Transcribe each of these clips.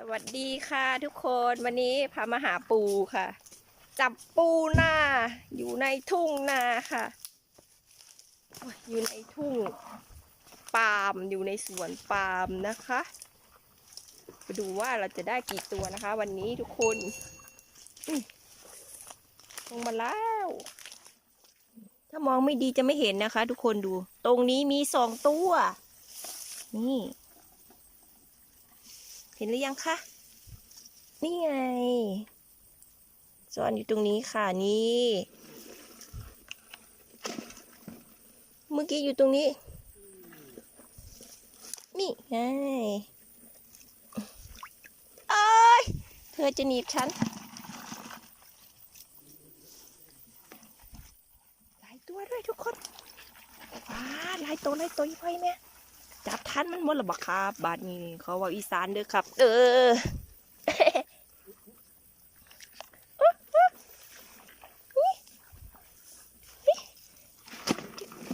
สวัสดีค่ะทุกคนวันนี้พามาหาปูค่ะ จับปูนาอยู่ในทุ่งนาค่ะ อยู่ในทุ่งปาล์มอยู่ในสวนปาล์มนะคะไปดูว่าเราจะได้กี่ตัวนะคะ วันนี้ทุกคนลงมาแล้ว ถ้ามองไม่ดีจะไม่เห็นนะคะ ทุกคนดู ตรงนี้มีสองตัว นี่ เห็นหรือยังคะนี่ไงซ่อนอยู่ตรงนี้ค่ะนี่ เมื่อกี้อยู่ตรงนี้ นี่ไงเอ้ยเธอจะหนีบฉันหลายตัวด้วยทุกคนว้าหลายตัวหลายตัวยี่ห้อยแม่ จับทันมันหมดหรอบักครับ บาดนี้เขาว่าอีสานเด้อครับ เออ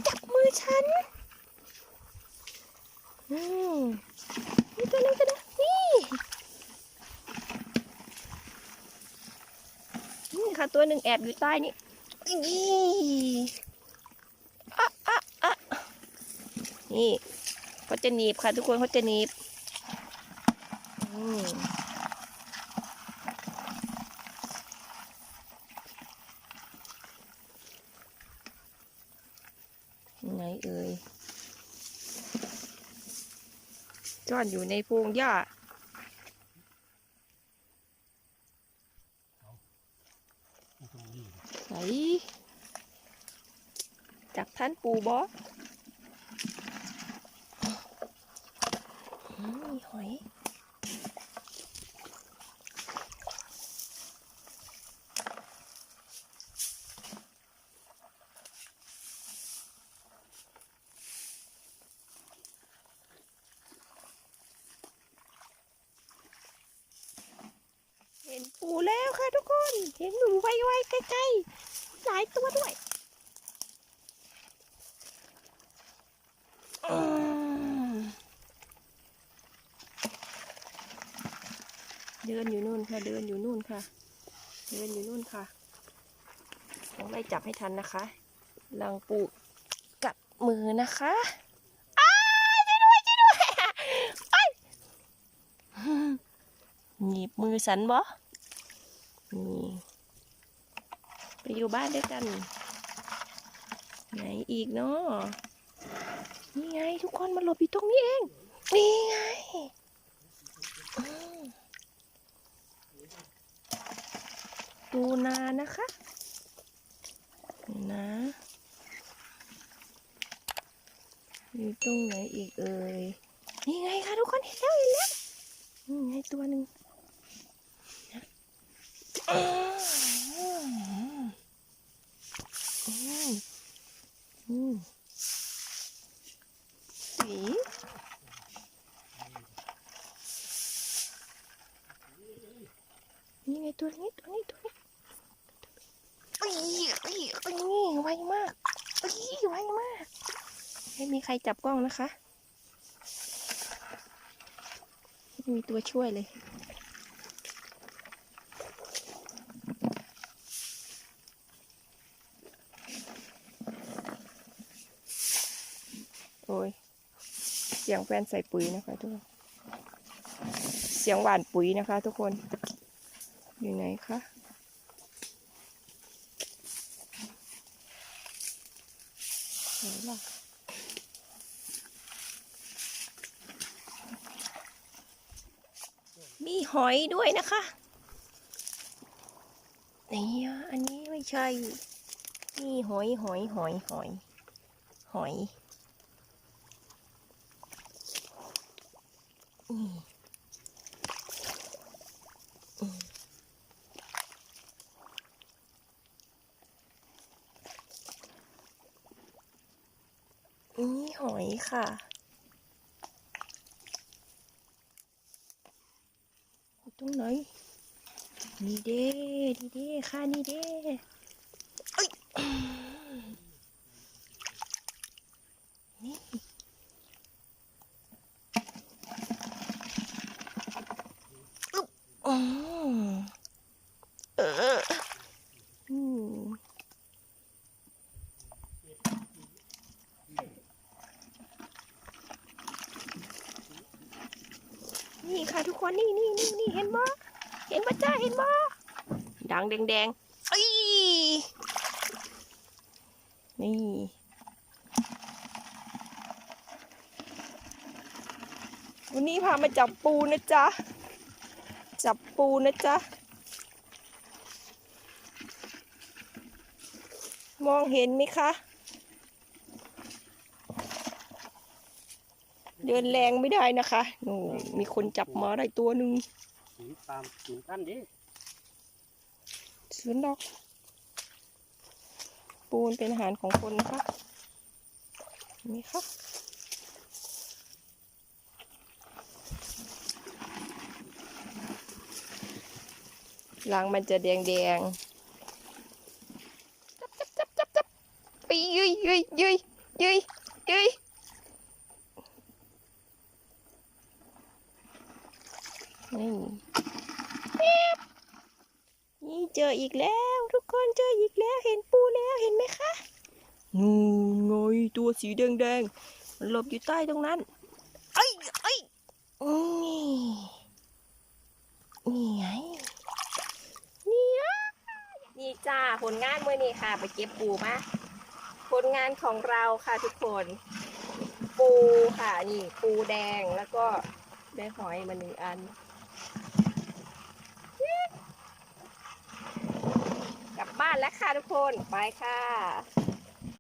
จับมือฉันอืมนี่ตัวนึงก็ได้นี่นี่ค่ะตัวหนึ่งแอบอยู่ใต้นี่นี่อะอะอะนี่ เขาจะหนีบค่ะ ทุกคนเขาจะหนีบไหนเอ่ยซ่อนอยู่ในพงหญ้าไหนจับท่านปูบอมมี หอยเห็นปูแล้วค่ะทุกคน เห็นหนูไวๆใกล้ๆ หลายตัวด้วย เดินอยู่นู่นค่ะ เดินอยู่นู่นค่ะ เดินอยู่นู่นค่ะต้องไล่จับให้ทันนะคะ ลังปูกัดมือนะคะอ้ายช่วยด้วยช่วยด้วยไอ้ยหนีบมือสันบ่นี่ไปอยู่บ้านด้วยกัน ไหนอีกเนาะนี่ไงทุกคนมาหลบอยู่ตรงนี้เอง นี่ไงอืม ดูนานะคะนี่นะ อยู่ตรงไหนอีกเอ่ยนี่ไงคะทุกคนเห็นแล้วเห็นแล้วนี่ไงตัวหนึ่งสีนี่ไงตัวนี้ตัวนี้ตัว นี่ไวมากอุ้ยไวมาก ไม่มีใครจับกล้องนะคะ ไม่มีตัวช่วยเลย โอ้ย เสียงแฟนใส่ปุ๋ยนะคะทุกคน เสียงหวานปุ๋ยนะคะทุกคน อยู่ไหนคะ ไหนล่ะมีหอยด้วยนะคะนี่อันนี้ไม่ใช่นี่หอยหอยหอยหอย หอยอืมอืมนี่ห อยค่ะ ตรงไหน นี่เด้นี่เด้ค่ะนี่เด้อ้ยนี่อืมเอออืม นี่ค่ะทุกคนนี่นี่นี่นี่เห็นบ่เห็นบ่จ้าเห็นบ่ดังแดงแดงๆอ้นี่วันนี้พามาจับปูนะจ๊ะ จับปูนะจ๊ะ มองเห็นไหมคะ เดินแรงไม่ได้นะคะหนูมีคนจับมาได้ตัวหนึ่งสีตามสีกันดิเสือนดอก ปูนเป็นอาหารของคนนะคะเห็นไหมคะรังมันจะแดงแดงๆจับจับจับจับจับไปยุยยุยยุยยุยยุย นี่แป๊บนี่เจออีกแล้ว ทุกคนเจออีกแล้วเห็นปูแล้วเห็นไหมคะงูไงตัวสีแดงแดงๆมันหลบอยู่ใต้ตรงนั้นเอ้ยเอ้ยนี่นี่ไงนี่อะนี่จ้าผลงานเมื่อนี้ค่ะ ไปเก็บปูมาผลงานของเราค่ะทุกคน ปูค่ะนี่ปูแดงแล้วก็ได้หอยมาหนึ่งอัน กลับ บ้านแล้วค่ะทุกคน ไปค่ะ